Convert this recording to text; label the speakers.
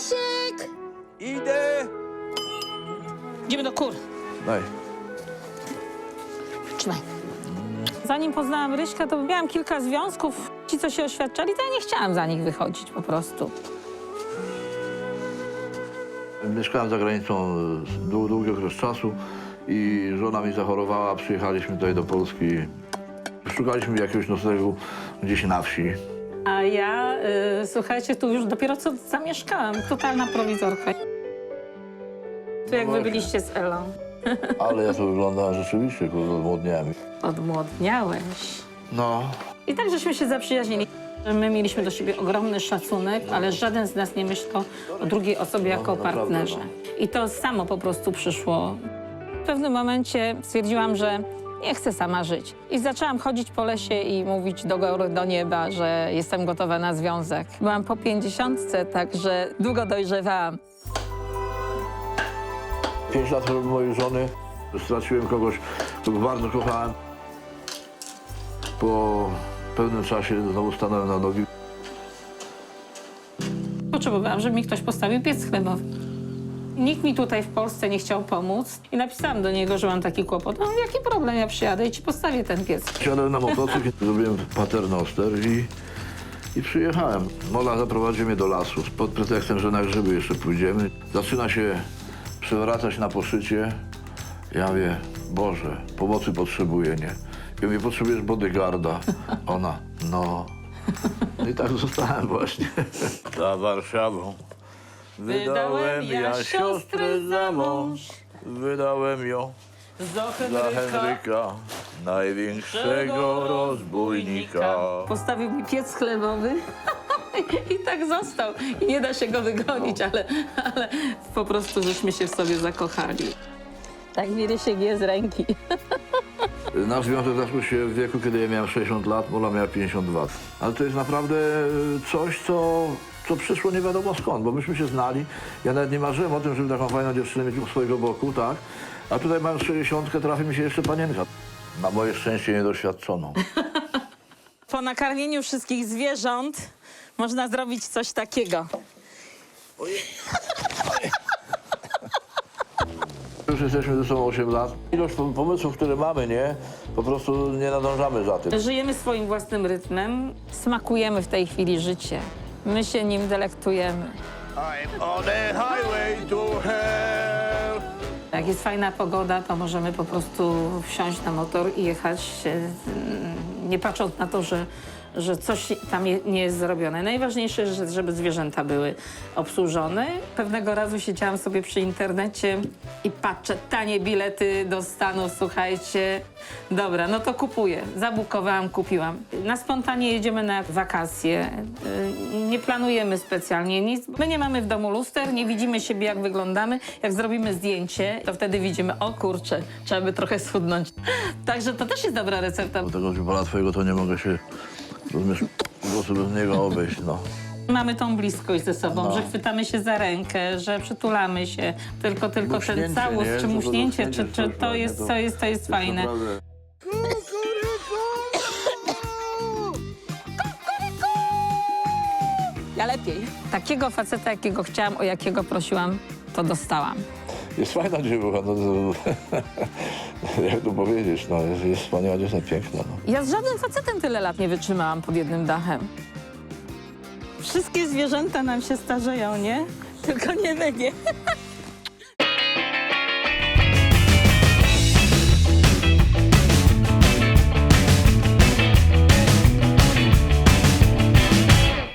Speaker 1: Stasiek! Idę! Idziemy do kur.
Speaker 2: Daj.
Speaker 1: Trzymaj. Zanim poznałam Ryśka, to miałam kilka związków. Ci, co się oświadczali, to ja nie chciałam za nich wychodzić po prostu.
Speaker 2: Mieszkałem za granicą dłu- długi okres czasu i żona mi zachorowała. Przyjechaliśmy tutaj do Polski. Szukaliśmy jakiegoś noclegu gdzieś na wsi.
Speaker 1: A ja, y, słuchajcie, tu już dopiero co zamieszkałam. Totalna prowizorka. Tu jak wy
Speaker 2: Właśnie.
Speaker 1: byliście z Elą.
Speaker 2: Ale ja to wyglądałem rzeczywiście, kurde, odmłodniałem.
Speaker 1: Odmłodniałeś.
Speaker 2: No,
Speaker 1: I tak żeśmy się zaprzyjaźnili. My mieliśmy do siebie ogromny szacunek, ale żaden z nas nie myślał o drugiej osobie jako o
Speaker 2: naprawdę,
Speaker 1: partnerze. I to samo po prostu przyszło. W pewnym momencie stwierdziłam, że nie chcę sama żyć. I zaczęłam chodzić po lesie i mówić do góry, do nieba, że jestem gotowa na związek. Byłam po pięćdziesiątce, także długo dojrzewałam.
Speaker 2: pięć lat choroby mojej żony. Straciłem kogoś, kogo bardzo kochałem. Po pewnym czasie znowu stanąłem na nogi.
Speaker 1: Potrzebowałam, żeby mi ktoś postawił piec chlebowy. Nikt mi tutaj w Polsce nie chciał pomóc i napisałam do niego, że mam taki kłopot. No jaki problem, ja przyjadę i ci postawię ten piec.
Speaker 2: Siadłem na motocykl, zrobiłem paternoster i, i przyjechałem. Mola zaprowadził mnie do lasu pod pretekstem, że na grzyby jeszcze pójdziemy. Zaczyna się przewracać na poszycie. Ja mówię, Boże, pomocy potrzebuję, nie? Ja mówię, potrzebujesz bodyguarda. Ona, no. No i tak zostałem właśnie. Za Warszawą
Speaker 1: Wydałem ja siostrę za mąż.
Speaker 2: Wydałem ją
Speaker 1: Za
Speaker 2: dla Henryka, największego rozbójnika.
Speaker 1: Postawił mi piec chlebowy i tak został. I nie da się go wygonić, ale, ale po prostu żeśmy się w sobie zakochali. Tak mi Rysiek je z ręki.
Speaker 2: Nasz związek zaczął się w wieku, kiedy ja miałem 60 lat, Mola miała 52. Ale to jest naprawdę coś, co, co przyszło nie wiadomo skąd, bo myśmy się znali. Ja nawet nie marzyłem o tym, żeby taką fajną dziewczynę mieć u swojego boku, tak? A tutaj mam 60, trafi mi się jeszcze panienka. Na moje szczęście niedoświadczoną.
Speaker 1: Po nakarmieniu wszystkich zwierząt można zrobić coś takiego.
Speaker 2: Już jesteśmy ze sobą 8 lat. Ilość pom- pomysłów, które mamy, nie? Po prostu nie nadążamy za tym.
Speaker 1: Żyjemy swoim własnym rytmem, smakujemy w tej chwili życie. My się nim delektujemy.
Speaker 2: I'm on the highway to hell.
Speaker 1: Jak jest fajna pogoda, to możemy po prostu wsiąść na motor i jechać, mm, nie patrząc na to, że, że coś tam nie jest zrobione. Najważniejsze, że, żeby zwierzęta były obsłużone. Pewnego razu siedziałam sobie przy internecie i patrzę, tanie bilety do Stanów, słuchajcie. Dobra, no to kupuję. Zabukowałam, kupiłam. Na spontanie jedziemy na wakacje. Y, Nie planujemy specjalnie nic. My nie mamy w domu luster, nie widzimy siebie, jak wyglądamy. Jak zrobimy zdjęcie, to wtedy widzimy, o kurczę, trzeba by trochę schudnąć. Także to też jest dobra recepta.
Speaker 2: Do tego dziubala twojego to nie mogę się, rozumiesz, po prostu bez niego obejść, no.
Speaker 1: Mamy tą bliskość ze sobą,
Speaker 2: No.
Speaker 1: że chwytamy się za rękę, że przytulamy się. Tylko, tylko ten
Speaker 2: Muśnięcie,
Speaker 1: całus,
Speaker 2: nie?
Speaker 1: czy
Speaker 2: To
Speaker 1: muśnięcie, czy,
Speaker 2: muśnięcie
Speaker 1: czy to jest,
Speaker 2: to-
Speaker 1: to jest, to jest fajne.
Speaker 2: naprawdę-
Speaker 1: Ja lepiej. Takiego faceta, jakiego chciałam, o jakiego prosiłam, to dostałam.
Speaker 2: Jest fajna dziewucha, no to, jak tu powiedzieć, no jest, jest wspaniała dziewczyna, piękna, no.
Speaker 1: Ja z żadnym facetem tyle lat nie wytrzymałam pod jednym dachem. Wszystkie zwierzęta nam się starzeją, nie? Tylko nie my, nie?